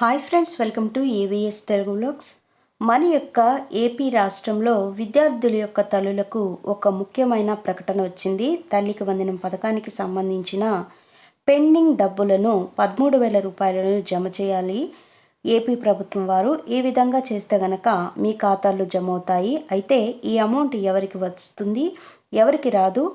Hi friends welcome to AVS Telugu blogs మన యొక్క AP రాష్ట్రంలో విద్యార్థుల యొక్క తల్లులకు ఒక ముఖ్యమైన ప్రకటన వచ్చింది. తల్లికి వందనం పథకానికి సంబంధించిన పెండింగ్ డబ్బులను పదమూడు వేల రూపాయలను జమ చేయాలి. ఏపీ ప్రభుత్వం వారు ఈ విధంగా చేస్తే గనక మీ ఖాతాల్లో జమ అవుతాయి. అయితే ఈ అమౌంట్ ఎవరికి వస్తుంది? ఎవరికి రాదు?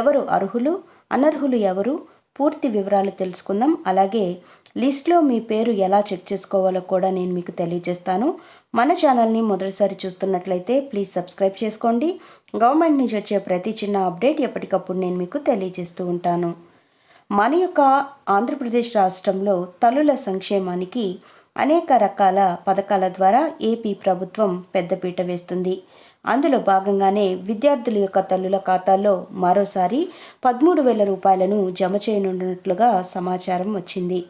ఎవరు అర్హులు? అనర్హులు ఎవరు? పూర్తి వివరాలు తెలుసుకుందాం. అలాగే లిస్ట్లో మీ పేరు ఎలా చెక్ చేసుకోవాలో కూడా నేను మీకు తెలియజేస్తాను. మన ఛానల్ని మొదటిసారి చూస్తున్నట్లయితే ప్లీజ్ సబ్స్క్రైబ్ చేసుకోండి. గవర్నమెంట్ నుంచి వచ్చే ప్రతి చిన్న అప్డేట్ ఎప్పటికప్పుడు నేను మీకు తెలియజేస్తూ ఉంటాను. మన యొక్క ఆంధ్రప్రదేశ్ రాష్ట్రంలో తల్లుల సంక్షేమానికి అనేక రకాల పథకాల ద్వారా ఏపీ ప్రభుత్వం పెద్దపీట వేస్తుంది. అందులో భాగంగానే విద్యార్థుల యొక్క తల్లుల ఖాతాల్లో మరోసారి పదమూడు వేల రూపాయలను జమ చేయనున్నట్లుగా సమాచారం వచ్చింది.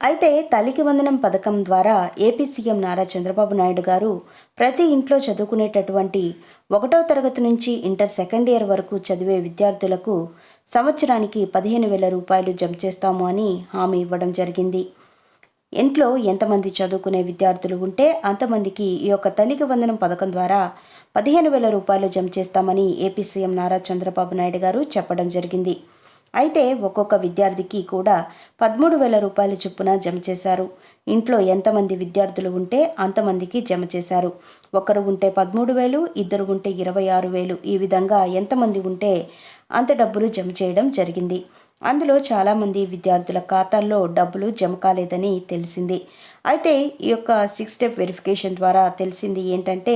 అయితే తల్లికి వందనం పథకం ద్వారా ఏపీ సీఎం నారా చంద్రబాబు నాయుడు గారు ప్రతి ఇంట్లో చదువుకునేటటువంటి ఒకటో తరగతి నుంచి ఇంటర్ సెకండ్ ఇయర్ వరకు చదివే విద్యార్థులకు సంవత్సరానికి పదిహేను వేల రూపాయలు జమ చేస్తాము అని హామీ ఇవ్వడం జరిగింది. ఇంట్లో ఎంతమంది చదువుకునే విద్యార్థులు ఉంటే అంతమందికి ఈ యొక్క తల్లికి వందనం పథకం ద్వారా పదిహేను వేల రూపాయలు జమ చేస్తామని ఏపీ సీఎం నారా చంద్రబాబు నాయుడు గారు చెప్పడం జరిగింది. అయితే ఒక్కొక్క విద్యార్థికి కూడా పదమూడు వేల రూపాయల చొప్పున జమ చేశారు. ఇంట్లో ఎంతమంది విద్యార్థులు ఉంటే అంతమందికి జమ చేశారు. ఒకరు ఉంటే పదమూడు వేలు ఇద్దరు ఉంటే ఇరవై ఆరు వేలు. ఈ విధంగా ఎంతమంది ఉంటే అంత డబ్బులు జమ చేయడం జరిగింది. అందులో చాలామంది విద్యార్థుల ఖాతాల్లో డబ్బులు జమ కాలేదని తెలిసింది. అయితే ఈ యొక్క సిక్స్ స్టెప్ వెరిఫికేషన్ ద్వారా తెలిసింది ఏంటంటే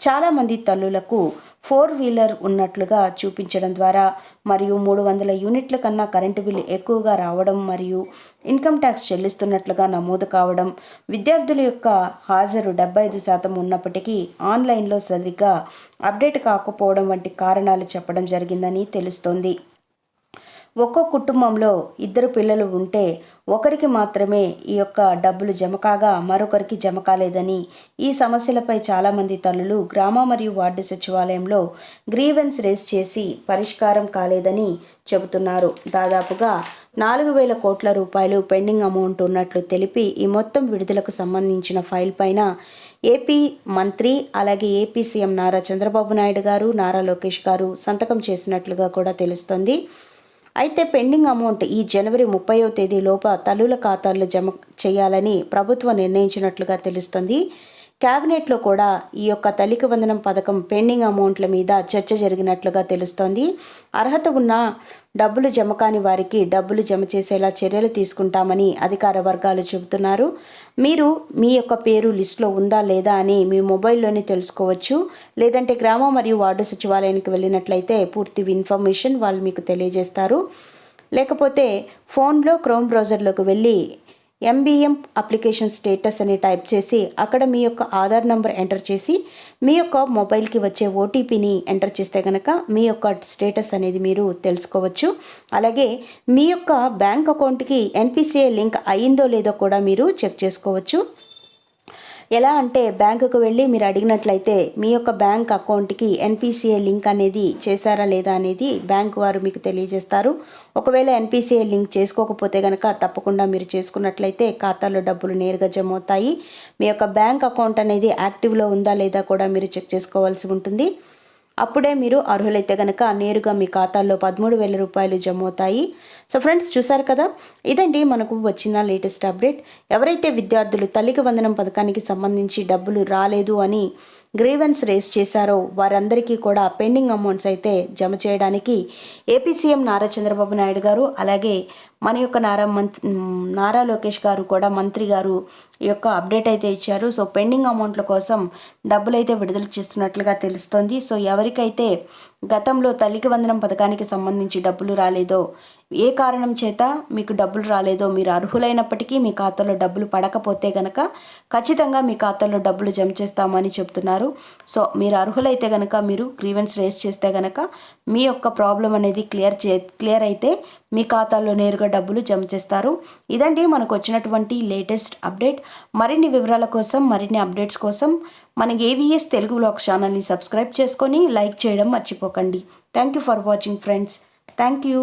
చాలామంది తల్లులకు ఫోర్ వీలర్ ఉన్నట్లుగా చూపించడం ద్వారా మరియు మూడు వందల యూనిట్ల కన్నా కరెంటు బిల్లు ఎక్కువగా రావడం మరియు ఇన్కమ్ ట్యాక్స్ చెల్లిస్తున్నట్లుగా నమోదు కావడం విద్యార్థుల యొక్క హాజరు డెబ్బై ఐదు శాతం ఉన్నప్పటికీ ఆన్లైన్లో సరిగ్గా అప్డేట్ కాకపోవడం వంటి కారణాలు చెప్పడం జరిగిందని తెలుస్తోంది. ఒక్కో కుటుంబంలో ఇద్దరు పిల్లలు ఉంటే ఒకరికి మాత్రమే ఈ యొక్క డబ్బులు జమ కాగా మరొకరికి జమ కాలేదని ఈ సమస్యలపై చాలామంది తల్లులు గ్రామ మరియు వార్డు సచివాలయంలో గ్రీవెన్స్ రేస్ చేసి పరిష్కారం కాలేదని చెబుతున్నారు. దాదాపుగా నాలుగు వేల కోట్ల రూపాయలు పెండింగ్ అమౌంట్ ఉన్నట్లు తెలిపి ఈ మొత్తం విడుదలకు సంబంధించిన ఫైల్ పైన ఏపీ మంత్రి అలాగే ఏపీ సీఎం నారా చంద్రబాబు నాయుడు గారు నారా లోకేష్ గారు సంతకం చేసినట్లుగా కూడా తెలుస్తోంది. అయితే పెండింగ్ అమౌంట్ ఈ జనవరి ముప్పైవ తేదీ లోప తల్లుల ఖాతాల్లో జమ చేయాలని ప్రభుత్వం నిర్ణయించినట్లుగా తెలుస్తుంది. కేబినెట్లో కూడా ఈ యొక్క తల్లికి వందనం పథకం పెండింగ్ అమౌంట్ల మీద చర్చ జరిగినట్లుగా తెలుస్తోంది. అర్హత ఉన్న డబ్బులు జమ కాని వారికి డబ్బులు జమ చేసేలా చర్యలు తీసుకుంటామని అధికార వర్గాలు చెబుతున్నారు. మీరు మీ యొక్క పేరు లిస్టులో ఉందా లేదా అని మీ మొబైల్లోనే తెలుసుకోవచ్చు. లేదంటే గ్రామ మరియు వార్డు సచివాలయానికి వెళ్ళినట్లయితే పూర్తి ఇన్ఫర్మేషన్ వాళ్ళు మీకు తెలియజేస్తారు. లేకపోతే ఫోన్లో క్రోమ్ బ్రౌజర్లోకి వెళ్ళి ఎంబీఎం అప్లికేషన్ స్టేటస్ అని టైప్ చేసి అక్కడ మీ యొక్క ఆధార్ నంబర్ ఎంటర్ చేసి మీ యొక్క మొబైల్కి వచ్చే ఓటీపీని ఎంటర్ చేస్తే కనుక మీ యొక్క స్టేటస్ అనేది మీరు తెలుసుకోవచ్చు. అలాగే మీ యొక్క బ్యాంక్ అకౌంట్కి ఎన్పిసిఐ లింక్ అయ్యిందో లేదో కూడా మీరు చెక్ చేసుకోవచ్చు. ఎలా అంటే బ్యాంకుకు వెళ్ళి మీరు అడిగినట్లయితే మీ యొక్క బ్యాంక్ అకౌంట్కి ఎన్పిసిఐ లింక్ అనేది చేశారా లేదా అనేది బ్యాంక్ వారు మీకు తెలియజేస్తారు. ఒకవేళ ఎన్పిసిఐ లింక్ చేసుకోకపోతే కనుక తప్పకుండా మీరు చేసుకున్నట్లయితే ఖాతాలో డబ్బులు నేరుగా జమ అవుతాయి మీ యొక్క బ్యాంక్ అకౌంట్ అనేది యాక్టివ్లో ఉందా లేదా కూడా మీరు చెక్ చేసుకోవాల్సి ఉంటుంది. అప్పుడే మీరు అర్హులైతే కనుక నేరుగా మీ ఖాతాల్లో పదమూడు వేల రూపాయలు జమ అవుతాయి సో ఫ్రెండ్స్ చూసారు కదా? ఇదండి మనకు వచ్చిన లేటెస్ట్ అప్డేట్. ఎవరైతే విద్యార్థులు తల్లికి వందనం పథకానికి సంబంధించి డబ్బులు రాలేదు అని గ్రీవెన్స్ రేస్ చేశారో వారందరికీ కూడా పెండింగ్ అమౌంట్స్ అయితే జమ చేయడానికి ఏపీ సీఎం నారా చంద్రబాబు నాయుడు గారు అలాగే మన యొక్క నారా మంత్రి నారా లోకేష్ గారు కూడా మంత్రి గారు ఈ యొక్క అప్డేట్ అయితే ఇచ్చారు. సో పెండింగ్ అమౌంట్ల కోసం డబ్బులు అయితే విడుదల చేస్తున్నట్లుగా తెలుస్తోంది. సో ఎవరికైతే గతంలో తల్లికి వందనం పథకానికి సంబంధించి డబ్బులు రాలేదో ఏ కారణం చేత మీకు డబ్బులు రాలేదో మీరు అర్హులైనప్పటికీ మీ ఖాతాలో డబ్బులు పడకపోతే గనక ఖచ్చితంగా మీ ఖాతాలో డబ్బులు జమ చేస్తామని చెప్తున్నారు. సో మీరు అర్హులైతే గనక మీరు గ్రీవెన్స్ రేస్ చేస్తే గనక మీ యొక్క ప్రాబ్లం అనేది క్లియర్ చే క్లియర్ అయితే మీ ఖాతాలో నేరుగా డబ్బులు జమ చేస్తారు. ఇదండి మనకు వచ్చినటువంటి లేటెస్ట్ అప్డేట్. మరిన్ని వివరాల కోసం మరిన్ని అప్డేట్స్ కోసం మన ఏవిఎస్ తెలుగు బ్లాగ్ ఛానల్ని సబ్స్క్రైబ్ చేసుకొని లైక్ చేయడం మర్చిపోకండి. Thank you for watching friends thank you